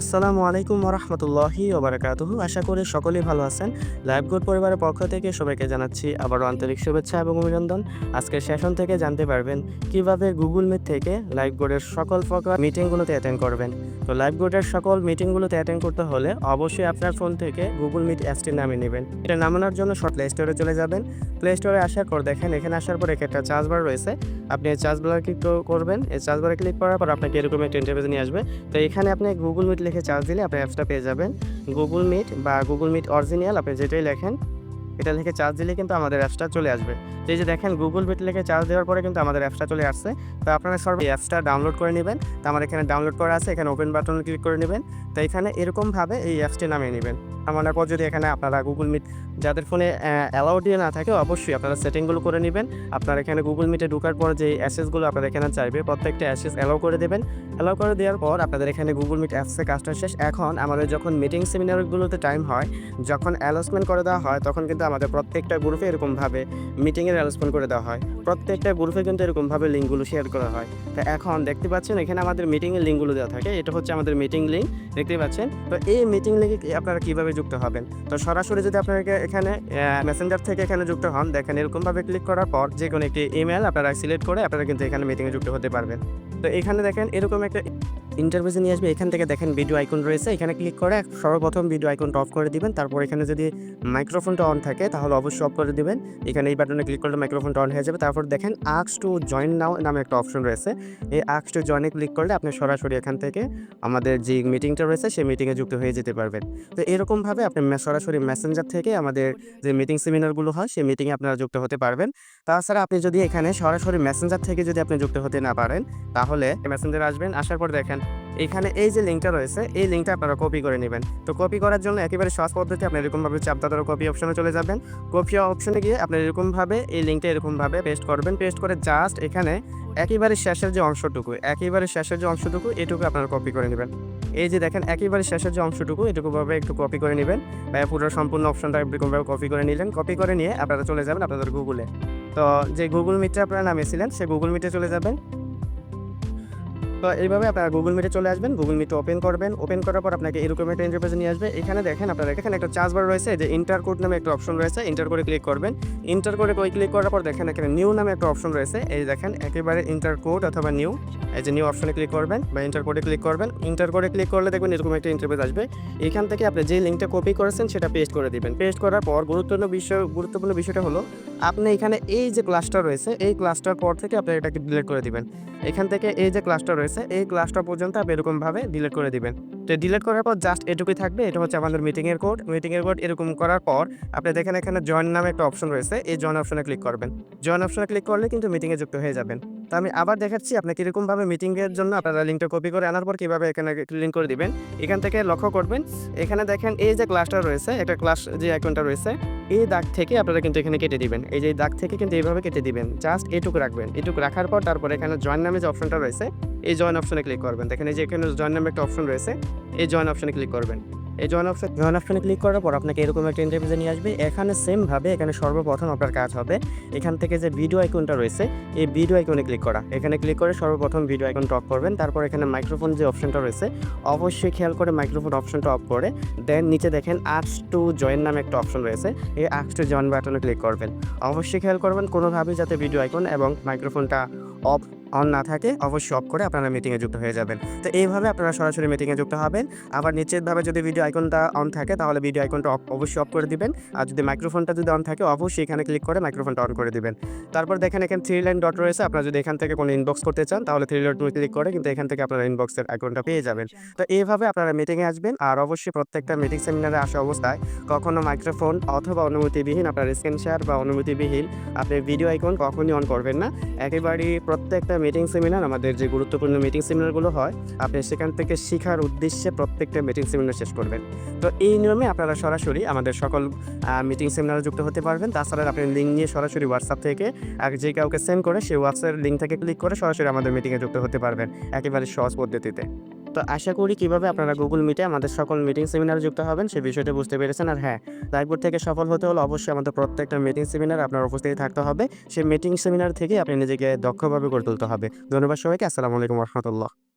আসসালামু আলাইকুম রহমতুল্লাহি ওবরাকাতুহু। আশা করি সকলেই ভালো আছেন। লাইভ গুড পরিবারের পক্ষ থেকে সবাইকে জানাচ্ছি আবারও আন্তরিক শুভেচ্ছা এবং অভিনন্দন। আজকের সেশন থেকে জানতে পারবেন কীভাবে গুগল মিট থেকে লাইভ বোর্ডের সকল প্রকার মিটিংগুলোতে অ্যাটেন্ড করবেন। তো লাইভ বোর্ডের সকল মিটিংগুলোতে অ্যাটেন্ড করতে হলে অবশ্যই আপনার ফোন থেকে গুগল মিট অ্যাপসটি নামিয়ে নেবেন। এটা নামানোর জন্য শর্ট প্লে স্টোরে চলে যাবেন। প্লে স্টোরে আসার পর দেখেন, এখানে আসার পর একটা চার্জ বার রয়েছে। আপনি এই চার্জ বারে ক্লিক করবেন। এই চার্জ বারে ক্লিক করার পর আপনাকে এরকম একটা ইন্টারভিউ নিয়ে আসবে। তো এখানে আপনি গুগল মিট লিখে চার্জ দিলে আপনি অ্যাপসটা পেয়ে যাবেন। গুগল মিট বা গুগল মিট অরিজিনাল আপনি যেটাই লেখেন এটা লিখে চার্জ দিলে কিন্তু আমাদের অ্যাপসটা চলে আসবে। তো এই যে দেখেন গুগল মিট লিখে চার্জ দেওয়ার পরে কিন্তু আমাদের অ্যাপসটা চলে আসছে। তো আপনারা সর্ব অ্যাপসটা ডাউনলোড করে নেবেন। তো আমার এখানে ডাউনলোড করা আছে, এখানে ওপেন বাটন ক্লিক করে নেবেন। তো এখানে এরকমভাবে এই অ্যাপসটি নামিয়ে নেবেন। আমার পর যদি এখানে আপনারা গুগল মিট যাদের ফোনে অ্যালাউ দিয়ে না থাকে, অবশ্যই আপনারা সেটিংগুলো করে নেবেন। আপনার এখানে গুগল মিটে ঢোকার পর যে অ্যাসেসগুলো আপনারা এখানে চাইবে, প্রত্যেকটা অ্যাসেস অ্যালাউ করে দেবেন। অ্যালাউ করে দেওয়ার পর আপনাদের এখানে গুগল মিট অ্যাপসে কাজটা শেষ। এখন আমাদের যখন মিটিং সেমিনারগুলোতে টাইম হয়, যখন অ্যালাউসমেন্ট করে দেওয়া হয়, তখন কিন্তু আমাদের প্রত্যেকটা গ্রুপে এরকমভাবে মিটিংয়ের অ্যালাউসমেন্ট করে দেওয়া হয়। প্রত্যেকটা গ্রুপে কিন্তু এরকমভাবে লিঙ্কগুলো শেয়ার করা হয়। তো এখন দেখতে পাচ্ছেন, এখানে আমাদের মিটিংয়ের লিঙ্কগুলো দেওয়া থাকে। এটা হচ্ছে আমাদের মিটিং লিঙ্ক দেখতে পাচ্ছেন? তো এই মিটিং লিঙ্কে আপনারা কীভাবে যুক্ত হবেন? তো সরাসরি যদি আপনারা এখানে মেসেঞ্জার থেকে এখানে যুক্ত হন, দেখেন এরকমভাবে ক্লিক করার পর যে কোনো একটি ইমেল আপনারা সিলেক্ট করে আপনারা কিন্তু এখানে মিটিংয়ে যুক্ত হতে পারবেন। তো এখানে দেখেন এরকম একটা ইন্টারভিউজে নিয়ে আসবে, এখান থেকে দেখেন ভিডিও আইকন রয়েছে। এখানে ক্লিক করে সর্বপ্রথম ভিডিও আইকনটা অফ করে দিবেন। তারপর এখানে যদি মাইক্রোফোনটা অন থাকে, তাহলে অবশ্যই অফ করে দিবেন। এখানে এই বাটনে ক্লিক করলে মাইক্রোফোনটা অন হয়ে যাবে। তারপর দেখেন আক্স টু জয়েন নাও নামে একটা অপশন রয়েছে। এই আক্স টু জয়েনে ক্লিক করলে আপনি সরাসরি এখান থেকে আমাদের যে মিটিংটা রয়েছে, সেই মিটিংয়ে যুক্ত হয়ে যেতে পারবেন। তো এরকমভাবে আপনি সরাসরি মেসেঞ্জার থেকে আমাদের যে মিটিং সেমিনারগুলো হয়, সেই মিটিংয়ে আপনারা যুক্ত হতে পারবেন। তাছাড়া আপনি যদি এখানে সরাসরি মেসেঞ্জার থেকে যদি আপনি যুক্ত হতে না পারেন, তাহলে মেসেঞ্জার আসবেন। আসার পর দেখেন এখানে এই যে লিঙ্কটা রয়েছে, এই লিঙ্কটা আপনারা কপি করে নেবেন। তো কপি করার জন্য একেবারে সহজ পদ্ধতি, আপনি এরকমভাবে চাপদাতার কপি অপশনে চলে যাবেন। কপি অপশনে গিয়ে আপনি এরকমভাবে এই লিঙ্কটা এরকমভাবে পেস্ট করবেন। পেস্ট করে জাস্ট এখানে একেবারে শেষের যে অংশটুকু, একেবারে শেষের যে অংশটুকু, এটুকু আপনারা কপি করে নেবেন। এই যে দেখেন, একেবারে শেষের যে অংশটুকু, এটুকুভাবে একটু কপি করে নেবেন। বা পুরো সম্পূর্ণ অপশনটা এরকমভাবে কপি করে নিলেন। কপি করে নিয়ে আপনারা চলে যাবেন আপনাদের গুগলে তো যে গুগল মিটটা আপনারা নামিয়েছিলেন, সে গুগল মিটে চলে যাবেন। তো এইভাবে আপনারা গুগল মিটে চলে আসবেন গুগল মিটে ওপেন করবেন ওপেন করার পর আপনাকে এরকম একটা ইন্টারফেসে নিয়ে আসবে। এখানে দেখেন আপনারা, এখানে একটা চার্জ বার রয়েছে যে ইন্টার কোড নামে একটা অপশন রয়েছে ইন্টার করে ক্লিক করবেন। ইন্টার করে ওই ক্লিক করার পর দেখেন এখানে নিউ নামে একটা অপশন রয়েছে, এই দেখেন একেবারে ইন্টার কোড অথবা নিউ এই যে নিউ অপশনে ক্লিক করবেন বা ইন্টার কোডে ক্লিক করবেন। ইন্টার কোডে ক্লিক করলে দেখবেন এরকম একটা ইন্টারফেস আসবে। এখান থেকে আপনি যে লিঙ্কটা কপি করেছেন সেটা পেস্ট করে দিবেন। পেস্ট করার পর গুরুত্বপূর্ণ বিষয়, গুরুত্বপূর্ণ বিষয়টা হলো আপনি এখানে এই যে ক্লাসটা রয়েছে, এই ক্লাসটার পর থেকে আপনি এটাকে ডিলিট করে দিবেন। এখান থেকে এই যে ক্লাসটা রয়েছে, এই ক্লাসটা পর্যন্ত আপনি এরকমভাবে ডিলিট করে দিবেন। তো ডিলিট করার পর জাস্ট এটুকুই থাকবে, এটা হচ্ছে আমাদের মিটিংয়ের কোড মিটিংয়ের কোড এরকম করার পর আপনি দেখেন এখানে জয়েন নামে একটা অপশন রয়েছে, এই জয়েন অপশনে ক্লিক করবেন। জয়েন অপশনে ক্লিক করলে কিন্তু মিটিংয়ে যুক্ত হয়ে যাবেন। তো আমি আবার দেখাচ্ছি আপনি কীরকমভাবে মিটিংয়ের জন্য আপনারা লিঙ্কটা কপি করে আনার পর কীভাবে এখানে লিঙ্ক করে দিবেন। এখান থেকে লক্ষ্য করবেন, এখানে দেখেন এই যে ক্লাসটা রয়েছে, একটা ক্লাস যে আইকনটা রয়েছে, এই দাগ থেকে আপনারা কিন্তু এখানে কেটে দিবেন। এই যে দাগ থেকে কিন্তু এইভাবে কেটে দিবেন। জাস্ট এটুকু রাখবেন। এটুকু রাখার পর তারপর এখানে জয়েন নামে যে অপশনটা রয়েছে এই জয়েন অপশনে ক্লিক করবেন। দেখেন এই যে এখানে জয়েন নামে একটা অপশন রয়েছে, এই জয়েন অপশনে ক্লিক করবেন। এই জয়েন অপশন জয়েন অপশনে ক্লিক করার পর আপনাকে এরকম একটা ইন্টারভিউতে নিয়ে আসবে। এখানে সেমভাবে এখানে সর্বপ্রথম আপনার কাজ হবে। এখান থেকে যে ভিডিও আইকনটা রয়েছে, এই ভিডিও আইকনে ক্লিক করা। এখানে ক্লিক করে সর্বপ্রথম ভিডিও আইকন টপ করবেন। তারপর এখানে মাইক্রোফোন যে অপশনটা রয়েছে, অবশ্যই খেয়াল করে মাইক্রোফোন অপশনটা অফ করে দেন নিচে দেখেন আর্টস টু জয়েন নামে একটা অপশন রয়েছে। এই আর্টস টু জয়েন বাটনে ক্লিক করবেন। অবশ্যই খেয়াল করবেন কোনোভাবেই যাতে ভিডিও আইকন এবং মাইক্রোফোনটা অফ অন না থাকে, অবশ্যই অফ করে আপনারা মিটিংয়ে যুক্ত হয়ে যাবেন। তো এইভাবে আপনারা সরাসরি মিটিংয়ে যুক্ত হবেন। আবার নিশ্চিতভাবে যদি ভিডিও আইকনটা অন থাকে, তাহলে ভিডিও আইকনটা অফ অবশ্যই অফ করে দিবেন। আর যদি মাইক্রোফোনটা যদি অন থাকে, অবশ্যই এখানে ক্লিক করে মাইক্রোফোনটা অন করে দিবেন। তারপর দেখেন এখানে থ্রি লাইন ডট রয়েছে আপনারা যদি এখান থেকে কোনো ইনবক্স করতে চান, তাহলে থ্রি লাইন ক্লিক করে কিন্তু এখান থেকে আপনারা ইনবক্সের আইকনটা পেয়ে যাবেন। তো এইভাবে আপনারা মিটিংয়ে আসবেন। আর অবশ্যই প্রত্যেকটা মিটিং সেমিনারে আসা অবস্থায় কখনো মাইক্রোফোন অথবা অনুমতিবিহীন আপনার স্ক্রিন শেয়ার বা অনুমতিবিহীন আপনি ভিডিও আইকন কখনই অন করবেন না। একেবারেই প্রত্যেকটা মিটিং সেমিনার আমাদের যে গুরুত্বপূর্ণ মিটিং সেমিনারগুলো হয়, আপনি সেখান থেকে শেখার উদ্দেশ্যে প্রত্যেকটা মিটিং সেমিনার শেষ করবেন। তো এই নিয়মে আপনারা সরাসরি আমাদের সকল মিটিং সেমিনারে যুক্ত হতে পারবেন। তাছাড়া আপনি লিঙ্ক নিয়ে সরাসরি হোয়াটসঅ্যাপ থেকে, আর যে কাউকে সেন্ড করে সেই হোয়াটসঅ্যাপের লিঙ্ক থেকে ক্লিক করে সরাসরি আমাদের মিটিংয়ে যুক্ত হতে পারবেন, একেবারে সহজ পদ্ধতিতে। তো আশা করি কীভাবে আপনারা গুগল মিটে আমাদের সকল মিটিং সেমিনারে যুক্ত হবেন সেই বিষয়টা বুঝতে পেরেছেন। আর হ্যাঁ রায়পুর থেকে সফল হতে হলে অবশ্যই আমাদের প্রত্যেকটা মিটিং সেমিনার আপনার উপস্থিত থাকতে হবে। সেই মিটিং সেমিনার থেকে আপনি নিজেকে দক্ষভাবে গড়ে তুলতে হবে। ধন্যবাদ সবাইকে। আসসালামু আলাইকুম রহমতুল্লাহ।